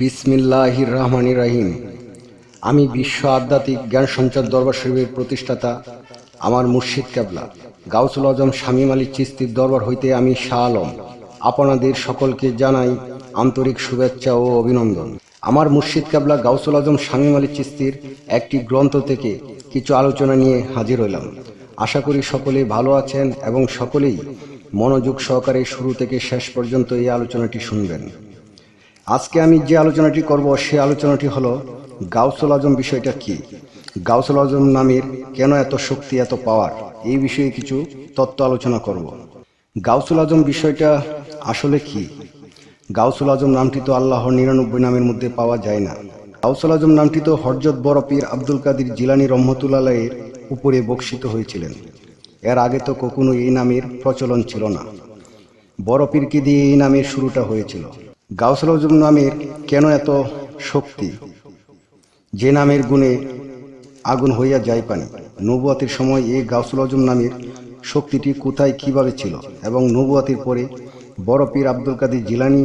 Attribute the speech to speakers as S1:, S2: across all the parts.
S1: বিসমিল্লাহির রহমান রাহিম আমি বিশ্ব আধ্যাত্মিক জ্ঞান সঞ্চার দরবার শরীফের প্রতিষ্ঠাতা আমার মুর্শিদ কেবলা। গাউসুল আজম শামীম আলী চিস্তির দরবার হইতে আমি শাহ আলম। আপনাদের সকলকে জানাই আন্তরিক শুভেচ্ছা ও অভিনন্দন। আমার মুর্শিদ কেবলা গাউসুল আজম শামীম আলী চিস্তির একটি গ্রন্থ থেকে কিছু আলোচনা নিয়ে হাজির হইলাম। আশা করি সকলে ভালো আছেন এবং সকলেই মনোযোগ সহকারে শুরু থেকে শেষ পর্যন্ত এই আলোচনাটি শুনবেন। আজকে আমি যে আলোচনাটি করব, সে আলোচনাটি হলো গাউসুল আজম বিষয়টা কি? গাউসুল আজম নামের কেন এত শক্তি, এত পাওয়ার এই বিষয়ে কিছু তত্ত্ব আলোচনা করব। গাউসুল আজম বিষয়টা আসলে কি? গাউসুল আজম নামটি তো আল্লাহর নিরানব্বই নামের মধ্যে পাওয়া যায় না। গাউসুল আজম নামটি তো হরজত বরপীর আব্দুল কাদির জিলানি রহমতুল্লাহের উপরে বক্সিত হয়েছিলেন। এর আগে তো কখনো এই নামের প্রচলন ছিল না। বড় পীরকে দিয়ে এই নামের শুরুটা হয়েছিল। গাউসুল আজম নামের কেন এত শক্তি? যে নামের গুণে আগুন হইয়া যায় পানি। নবুয়াতের সময় এই গাউসুল নামের শক্তিটি কোথায়, কীভাবে ছিল? এবং নবুয়াতের পরে বড় পীর আব্দুল কাদের জিলানি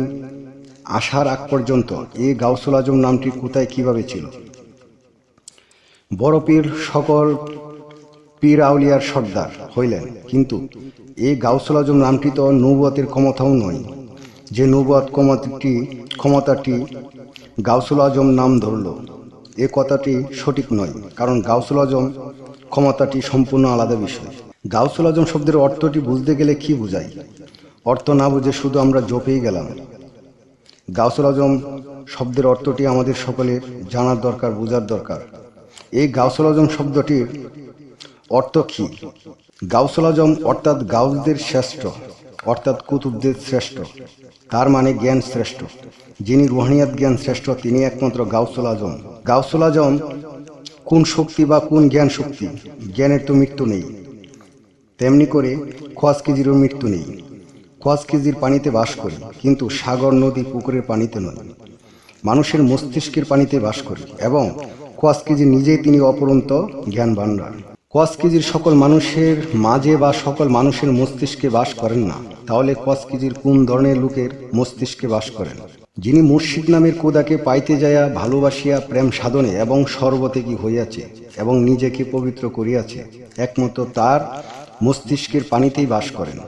S1: আসার আগ পর্যন্ত এই গাউসুল আজম নামটি কোথায়, কীভাবে ছিল? বড় পীর সকল পীর আউলিয়ার সর্দার হইলেন। কিন্তু এই গাউসুল আজম নামটি তো নৌবতের ক্ষমতাও নয়। যে নৌবত ক্ষমতাটি ক্ষমতাটি গাউসুল আজম নাম ধরল। এ কথাটি সঠিক নয়, কারণ গাউসুল আজম ক্ষমতাটি সম্পূর্ণ আলাদা বিষয়। গাউসুল আজম শব্দের অর্থটি বুঝতে গেলে কি বোঝায় অর্থ না বুঝে শুধু আমরা জপেই গেলাম। গাউসুল আজম শব্দের অর্থটি আমাদের সকলের জানার দরকার, বোঝার দরকার। এই গাউসুল আজম শব্দটির অর্থ কি? গাউসুল আজম অর্থাৎ গাউসদের শ্রেষ্ঠ। অর্থাৎ কুতুবদের শ্রেষ্ঠ। তার মানে জ্ঞান শ্রেষ্ঠ। যিনি রুহানিয়াত জ্ঞান শ্রেষ্ঠ, তিনি একমাত্র গাউসুল আজম। গাউসুল আজম কোন শক্তি বা কোন জ্ঞান শক্তি? জ্ঞানের তো মৃত্যু নেই। তেমনি করে খোয়াজ কেজিরও মৃত্যু নেই। খোয়াজ কেজির পানিতে বাস করি, কিন্তু সাগর, নদী, পুকুরের পানিতে নয়। মানুষের মস্তিষ্কের পানিতে বাস করি, এবং কোয়াস কেজি নিজেই তিনি অপরন্ত জ্ঞান ভাণ্ডার কোয়াস কেজির সকল মানুষের মাঝে বা সকল মানুষের মস্তিষ্কে বাস করেন না। তাহলে কোয়াস কেজির কোন ধরনের লোকের মস্তিষ্কে বাস করেন? যিনি মুর্শিদ নামের কোদাকে পাইতে যায়া ভালোবাসিয়া প্রেম সাধনে এবং সর্বত্যাগী হইয়াছে এবং নিজেকে পবিত্র করিয়াছে একমাত্র তার মস্তিষ্কের পানিতেই বাস করেন।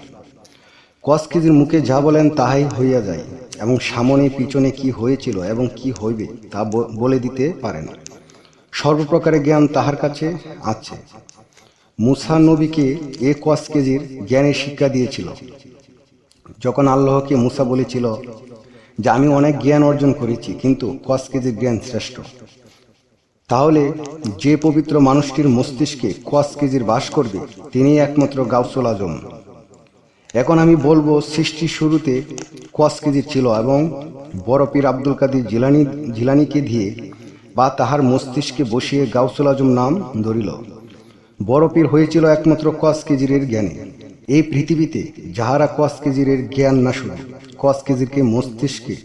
S1: কসকিজির মুখে যা বলেন তাহাই হইয়া যায় এবং সামনে পিছনে কি হয়েছিল এবং কি হইবে তা বলে দিতে পারে না সর্বপ্রকারের জ্ঞান তাহার কাছে আছে। মুসা নবীকে এ কস কেজির জ্ঞানের শিক্ষা দিয়েছিল। যখন আল্লাহকে মুসা বলেছিল যে, আমি অনেক জ্ঞান অর্জন করেছি, কিন্তু কস কেজির জ্ঞান শ্রেষ্ঠ। তাহলে যে পবিত্র মানুষটির মস্তিষ্কে কস কেজির বাস করবে তিনি একমাত্র গাউসুল আজম। এখন আমি বলব, সৃষ্টির শুরুতে কোয়াস কেজির ছিল এবং বড় পীর আব্দুল কাদির জিলানি জিলানিকে দিয়ে বা তাহার মস্তিষ্কে বসিয়ে গাউসুল আজম নাম ধরিল। বড় পীর হয়েছিল একমাত্র কোয়াস কেজিরের জ্ঞানে। এই পৃথিবীতে যাহারা কোয়াস কেজিরের জ্ঞান না শুনে কোয়াস কেজিরকে মস্তিষ্কে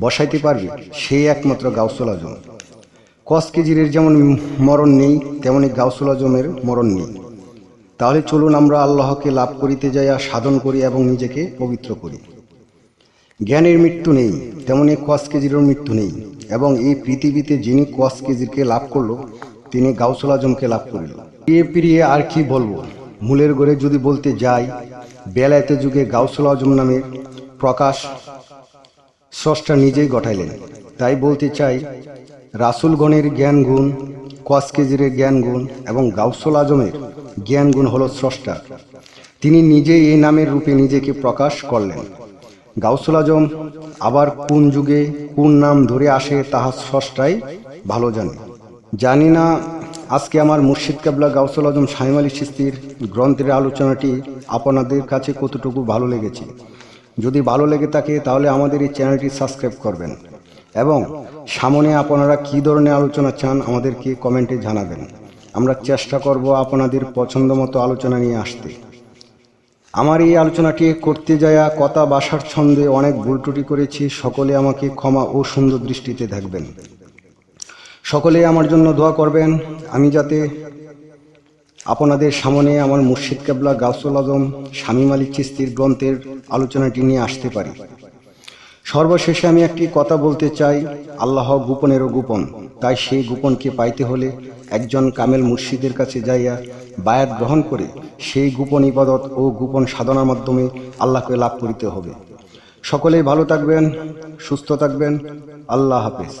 S1: বসাইতে পারবে সেই একমাত্র গাউসুল আজম। কোয়াস কেজিরের যেমন মরণ নেই, তেমনি গাউসুল আজমের মরণ নেই। তাহলে চলুন আমরা আল্লাহকে লাভ করিতে যাইয়া সাধন করি এবং নিজেকে পবিত্র করি। জ্ঞানের মৃত্যু নেই, তেমনি কোয়াস কেজিরও মৃত্যু নেই। এবং এই পৃথিবীতে যিনি কোয়াস কেজিরকে লাভ করল, তিনি গাউসুল আজমকে লাভ করিল। পিয়ে পিরিয়ে আর কি বলব? মূলের গড়ে যদি বলতে যাই বেলায়েতে যুগে গাউসুল আজম নামের প্রকাশ স্রষ্টা নিজেই ঘটাইলেন তাই বলতে চাই, রাসুলগণের জ্ঞান গুণ কোয়াস কেজিরের জ্ঞান গুণ এবং গাউসুল আজমের জ্ঞান গুণ হল স্রষ্টা। তিনি নিজেই এই নামের রূপে নিজেকে প্রকাশ করলেন। গাউসুল আজম আবার কোন যুগে কোন নাম ধরে আসে তাহা স্রষ্টাই ভালো জানে। জানি না আজকে আমার মুর্শিদ কাবলা গাউসুল আজম সাইম আলী চিস্তির গ্রন্থের আলোচনাটি আপনাদের কাছে কতটুকু ভালো লেগেছে? যদি ভালো লেগে থাকে, তাহলে আমাদের এই চ্যানেলটি সাবস্ক্রাইব করবেন এবং সামনে আপনারা কী ধরনের আলোচনা চান, আমাদেরকে কমেন্টে জানাবেন। আমরা চেষ্টা করব আপনাদের পছন্দ মতো আলোচনা নিয়ে আসতে। আমার এই আলোচনাটি করতে যায়া কথা বাসার ছন্দে অনেক ভুল ত্রুটি করেছি, সকলে আমাকে ক্ষমা ও সুন্দর দৃষ্টিতে দেখবেন। সকলে আমার জন্য দোয়া করবেন। আমি যাতে আপনাদের সামনে আমার মুর্শিদ কেবলা গাউসুল আজম, শামীম আলী চিস্তির গ্রন্থের আলোচনাটি নিয়ে আসতে পারি। সর্বশেষে আমি একটি কথা বলতে চাই, আল্লাহ গোপনেরও গোপন। তাই সেই গোপনকে পাইতে হলে একজন কামেল মুর্শিদের কাছে যাইয়া বায়াত গ্রহণ করে সেই গোপন ইবাদত ও গোপন সাধনার মাধ্যমে আল্লাহকে লাভ করিতে হবে। সকলেই ভালো থাকবেন, সুস্থ থাকবেন। আল্লাহ হাফেজ।